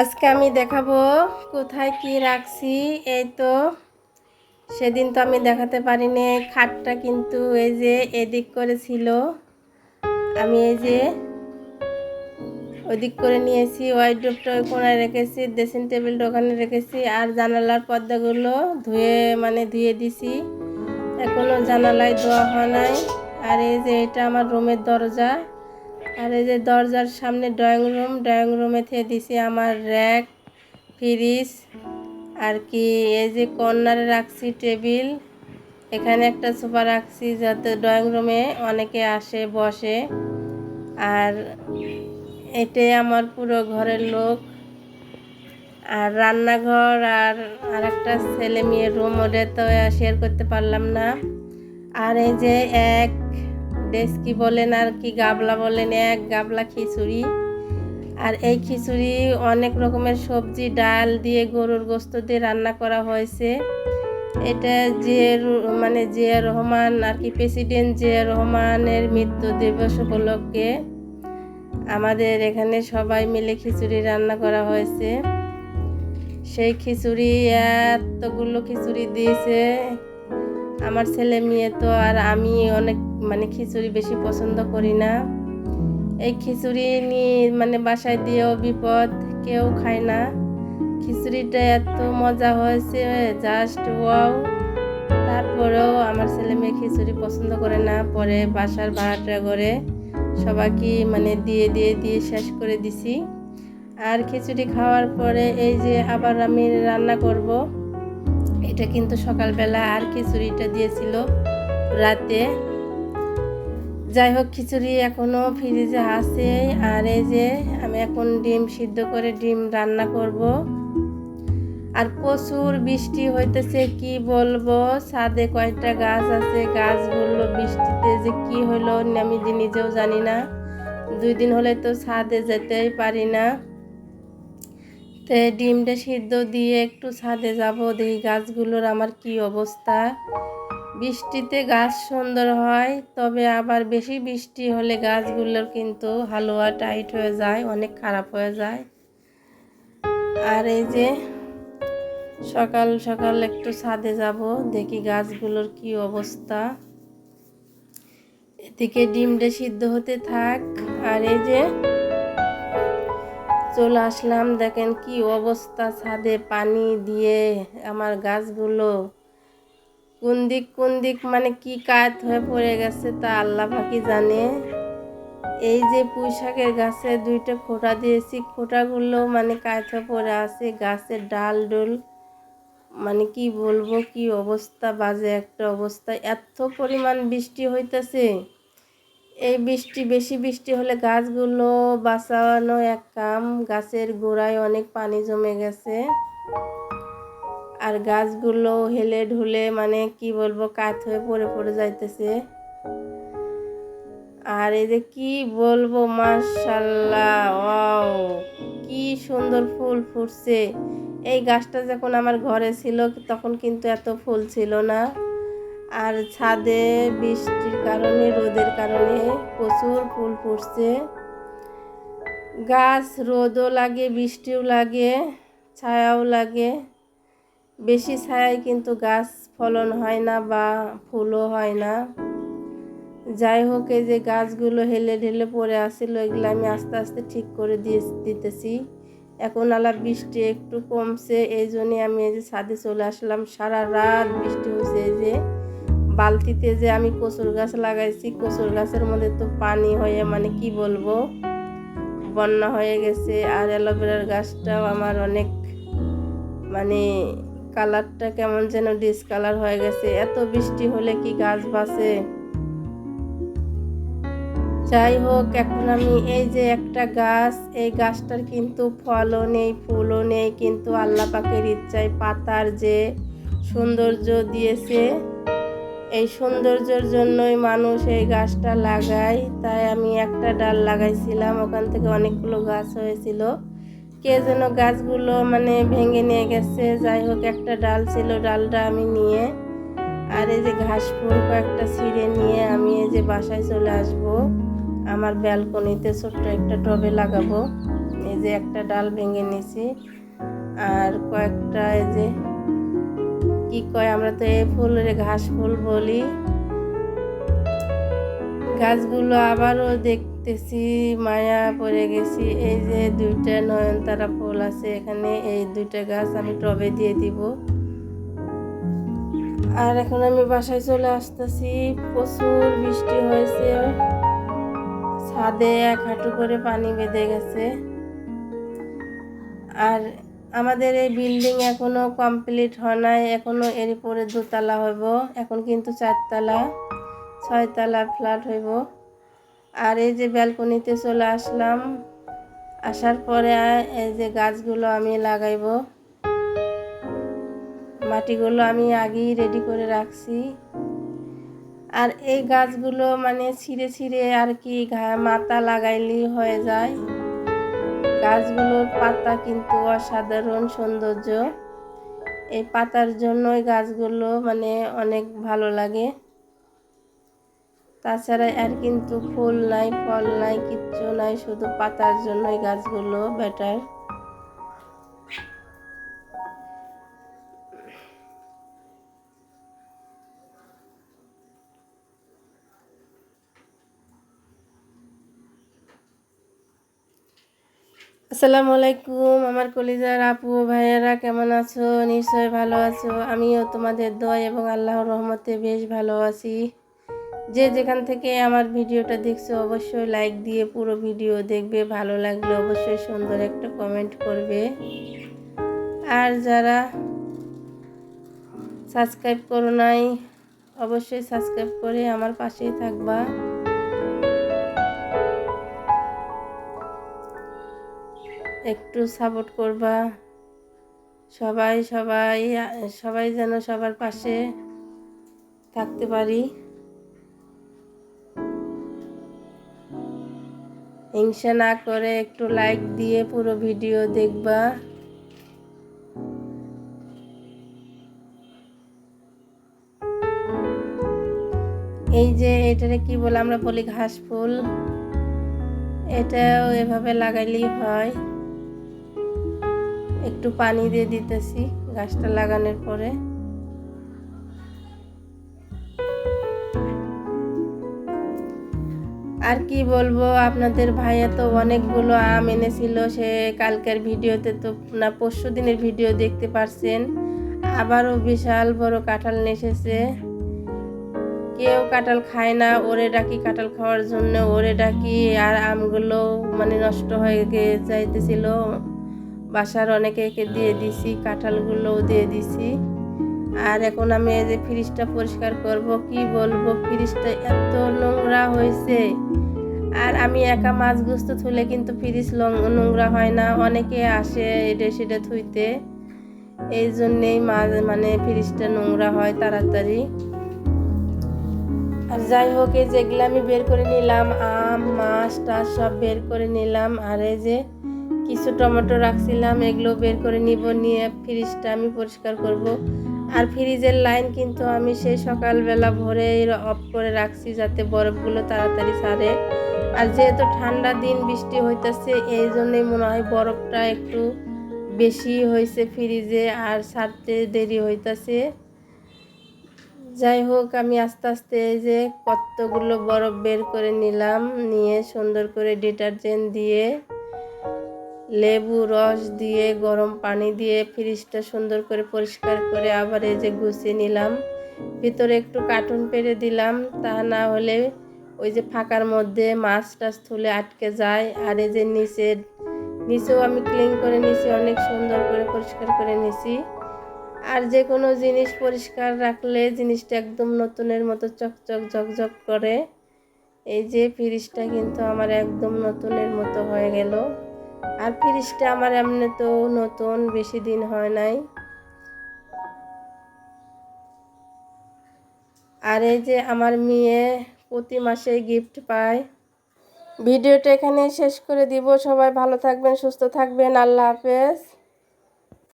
আজকে আমি দেখাবো কোথায় কি রাখছি। এই তো, সেদিন তো আমি দেখাতে পারিনি। খাটটা কিন্তু এই যে এদিক করে ছিল। আমি এই যে ওদিক করে নিয়েছি ওয়াইড্রোপটা ওই কোনায় রেখেছি ড্রেসিং টেবিলটা ওখানে রেখেছি আর জানালার পর্দাগুলো ধুয়ে মানে ধুয়ে দিছি। এখনও জানালায় ধোয়া হয় নাই। আর এই যে এটা আমার রুমের দরজা। আর এই যে দরজার সামনে ড্রয়িং রুম ড্রয়িং রুমে থেকে দিছি আমার র্যাক ফ্রিজ আর কি এই যে কর্নারে রাখছি টেবিল এখানে একটা সোফা রাখছি যাতে ড্রয়িং রুমে অনেকে আসে, বসে। আর এটাই আমার পুরো ঘরের লোক আর রান্নাঘর আর আর একটা ছেলে মেয়ের রুম ওটা তো শেয়ার করতে পারলাম না। আর এই যে এক ডেস্কি বলেন আর কি গাবলা বলেন, এক গাবলা খিচুড়ি। আর এই খিচুড়ি অনেক রকমের সবজি, ডাল দিয়ে গরুর গোস্ত দিয়ে রান্না করা হয়েছে। এটা জিয়া মানে জিয়া রহমান আর কি প্রেসিডেন্ট জিয়া রহমানের মৃত্যু দিবস উপলক্ষে আমাদের এখানে সবাই মিলে খিচুড়ি রান্না করা হয়েছে। সেই খিচুড়ি এতগুলো খিচুড়ি দিয়েছে। আমার ছেলে মেয়ে তো আর আমি অনেক মানে খিচুড়ি বেশি পছন্দ করি না। এই খিচুড়ি নিয়ে মানে বাসায় দিয়েও বিপদ, কেউ খায় না। খিচুড়িটা এত মজা হয়েছে জাস্ট ওয়াও তারপরেও আমার ছেলে মেয়ে খিচুড়ি পছন্দ করে না, পরে বাসার ভাড়াটা করে সবাইকে মানে দিয়ে দিয়ে দিয়ে শেষ করে দিছি। আর খিচুড়ি খাওয়ার পরে এই যে আবার আমি রান্না করব, এটা কিন্তু সকালবেলা আর খিচুড়িটা দিয়েছিল রাতে। যাই হোক খিচুড়ি এখনও ফ্রিজে আছে। আর এই যে আমি এখন ডিম সিদ্ধ করে ডিম রান্না করব। আর প্রচুর বৃষ্টি হইতেছে, কি বলব? ছাদে কয়েকটা গাছ আছে, গাছগুলো বৃষ্টিতে যে কি হলো আমি যে নিজেও জানি না। দুই দিন হলে তো ছাদে যেতেই পারি না। তো ডিমটা সিদ্ধ দিয়ে একটু ছাদে যাব, দেখি গাছগুলোর আমার কি অবস্থা। বৃষ্টিতে গাছ সুন্দর হয়, তবে আবার বেশি বৃষ্টি হলে গাছগুলোর কিন্তু হালুয়া টাইট হয়ে যায়, অনেক খারাপ হয়ে যায়। আর এই যে সকাল সকাল একটু ছাদে যাব, দেখি গাছগুলোর কি অবস্থা। এদিকে ডিমটা সিদ্ধ হতে থাক, আর এই যে চলে আসলাম, দেখেন কি অবস্থা ছাদে পানি দিয়ে আমার গাছগুলো। কোন দিক কোন দিক মানে কি কাত হয়ে পড়ে গেছে তা আল্লাহ পাকি জানে। এই যে পুঁই শাকের গাছে দুইটা খোটা দিয়েছি, খোটাগুলো মানে কাত হয়ে পড়ে আছে, গাছের ডাল ডোল মানে কি বলব, কি অবস্থা, বাজে একটা অবস্থা। এত পরিমাণ বৃষ্টি হইতেছে। এই বৃষ্টি, বেশি বৃষ্টি হলে গাছগুলো বাঁচানো এক কাম, গাছের গোড়ায় অনেক পানি জমে গেছে। আর গাছগুলো হেলে ঢুলে মানে কি বলব, কাত হয়ে পড়ে পড়ে যাইতেছে। আর এই যে কি বলব মার্শাল্লাহ কি সুন্দর ফুল ফুটছে। এই গাছটা যখন আমার ঘরে ছিল, তখন কিন্তু এত ফুল ছিল না। আর ছাদে বৃষ্টির কারণে, রোদের কারণে প্রচুর ফুল ফুটছে। গাছ রোদও লাগে, বৃষ্টিও লাগে, ছায়াও লাগে। বেশি ছায়ায় কিন্তু গাছ ফলন হয় না বা ফুলও হয় না। যাই হোক, এই যে গাছগুলো হেলে ঢেলে পড়ে আসছিল এগুলো আমি আস্তে আস্তে ঠিক করে দিয়ে দিতেছি। এখন আলা বৃষ্টি একটু কমছে, এই জন্যে আমি এই যে ছাদে চলে আসলাম। সারা রাত বৃষ্টি হয়েছে, এই যে বালতিতে যে আমি কচুর গাছ লাগাইছি, কচুর গাছের মধ্যে তো পানি হয়ে মানে কি বলব, বন্যা হয়ে গেছে। আর অ্যালোভেরার গাছটাও আমার অনেক মানে কালারটা কেমন যেন ডিসকালার হয়ে গেছে। এত বৃষ্টি হলে কি গাছ বাঁচে? যাই হোক, এখন আমি এই যে একটা গাছ, এই গাছটার কিন্তু ফলও নেই, ফুলও নেই, কিন্তু আল্লাহ পাকের ইচ্ছায় পাতার যে সৌন্দর্য দিয়েছে, এই সৌন্দর্যের জন্যই মানুষ এই গাছটা লাগায়। তাই আমি একটা ডাল লাগাইছিলাম, ওখান থেকে অনেকগুলো গাছ হয়েছিল। কে যেন গাছগুলো মানে ভেঙে নিয়ে গেছে, যাই হোক একটা ডাল ছিল, ডালটা আমি নিয়ে আর এই যে ঘাস ফুল কয়েকটা ছিঁড়ে নিয়ে আমি এই যে বাসায় চলে আসব। আমার ব্যালকনিতে ছোট্ট একটা টবে লাগাবো। এই যে একটা ডাল ভেঙে নিছি আর কয়েকটা এই যে কি কয় আমরা তো এই ফুলের ঘাস ফুল বলি। গাছগুলো আবারও দেখতেছি, মায়া পড়ে গেছি। এই যে দুইটা নয়নতারা ফুল আছে এখানে, এই দুইটা গাছ আমি টবে দিয়ে দিব। আর এখন আমি বাসায় চলে আসতেছি। প্রচুর বৃষ্টি হয়েছে। ছাদে এক হাঁটু করে পানি বেঁধে গেছে। আর আমাদের এই বিল্ডিং এখনও কমপ্লিট হয় নাই। এখনও এর পরে দোতলা হইব। এখন কিন্তু চারতলা, ছয়তলা ফ্ল্যাট হইব। আর এই যে ব্যালকনিতে চলে আসলাম। আসার পরে এই যে গাছগুলো আমি লাগাইব। মাটিগুলো আমি আগেই রেডি করে রাখছি। আর এই গাছগুলো মানে ছিঁড়ে ছিঁড়ে আর কি মাথা লাগাইলেই হয়ে যায়। গাছগুলোর পাতা কিন্তু অসাধারণ সৌন্দর্য। এই পাতার জন্যই গাছগুলো মানে অনেক ভালো লাগে। তাছাড়া আর কিন্তু ফুল নাই, ফল নাই, কিচ্ছু নাই, শুধু পাতার জন্যই গাছগুলো বেটার। আসসালামু আলাইকুম আমার কলিজার আপু ভাইয়েরা, কেমন আছো? নিশ্চয় ভালো আছো। আমিও তোমাদের দোয়া এবং আল্লাহর রহমতে বেশ ভালো আছি। যে যেখান থেকে আমার ভিডিওটা দেখছ, অবশ্যই লাইক দিয়ে পুরো ভিডিও দেখবে, ভালো লাগলে অবশ্যই সুন্দর একটা কমেন্ট করবে। আর যারা সাবস্ক্রাইব করো নাই, অবশ্যই সাবস্ক্রাইব করে আমার পাশেই থাকবা। একটু সাপোর্ট করবা। সবাই সবাই সবাই যেন সবার পাশে থাকতে পারি। হিংসা না করে একটু লাইক দিয়ে পুরো ভিডিও দেখবা। এই যে এটারে কি বলে আমরা বলি ঘাস ফুল? এটাও এভাবে লাগাইলেই হয়। একটু পানি দিয়ে দিতেছি গাছটা লাগানোর পরে। আর কি বলব, আপনাদের ভাইয়া তো অনেকগুলো আম এনেছিল, সে কালকের ভিডিওতে তো না, পরশু দিনের ভিডিও দেখতে পারছেন। আবারও বিশাল বড় কাঁঠাল নিয়ে এসেছে। কেউ কাঁঠাল খায় না, ওরে ডাকি কাঁঠাল খাওয়ার জন্য, ওরে ডাকি আর আমগুলো মানে নষ্ট হয়ে গিয়ে যাইতেছিল। বাসার অনেকে দিয়ে দিছি, কাঁঠালগুলোও দিয়ে দিছি। আর এখন আমি এই যে ফ্রিজটা পরিষ্কার করব, কি বলব? ফ্রিজটা এত নোংরা হয়েছে। আর আমি একা মাছ গুস্ত থুলে কিন্তু ফ্রিজ নোংরা হয় না। অনেকে আসে এটা সেটা থুইতে এই জন্যেই মাছ মানে ফ্রিজটা নোংরা হয় তাড়াতাড়ি। আর যাই হোক, এই যেগুলো আমি বের করে নিলাম, আম, মাছ টাছ সব বের করে নিলাম। আর এই যে কিছু টমেটো রাখছিলাম, এগুলো বের করে নিব, নিয়ে ফ্রিজটা আমি পরিষ্কার করব। আর ফ্রিজের লাইন কিন্তু আমি সেই সকালবেলা ভোরে অফ করে রাখছি যাতে বরফগুলো তাড়াতাড়ি সারে। আর যেহেতু ঠান্ডা দিন, বৃষ্টি হইতেছে, এই জন্যই মনে হয় বরফটা একটু বেশি হয়েছে ফ্রিজে আর সারতে দেরি হইতেছে। যাই হোক, আমি আস্তে আস্তে এই যে কতগুলো বরফ বের করে নিলাম, নিয়ে সুন্দর করে ডিটারজেন্ট দিয়ে লেবু রস দিয়ে, গরম পানি দিয়ে ফ্রিজটা সুন্দর করে পরিষ্কার করে আবার এই যে গুছিয়ে নিলাম। ভিতরে একটু কার্টুন পেরে দিলাম, তা না হলে ওই যে ফাঁকার মধ্যে মাছ টাছ তুলে আটকে যায়। আর এই যে নিচে নিচেও আমি ক্লিন করে নিছি, অনেক সুন্দর করে পরিষ্কার করে নিছি। আর যে কোনো জিনিস পরিষ্কার রাখলে জিনিসটা একদম নতুনের মতো চকচক ঝকঝক করে। এই যে ফ্রিজটা কিন্তু আমার একদম নতুনের মতো হয়ে গেল। আর ফ্রিজটা আমার এমনি তো নতুন, বেশি দিন হয় নাই। আর এই যে আমার মেয়ে প্রতি মাসে গিফট পায়। ভিডিওটা এখানে শেষ করে দিব। সবাই ভালো থাকবেন, সুস্থ থাকবেন। আল্লাহ হাফেজ।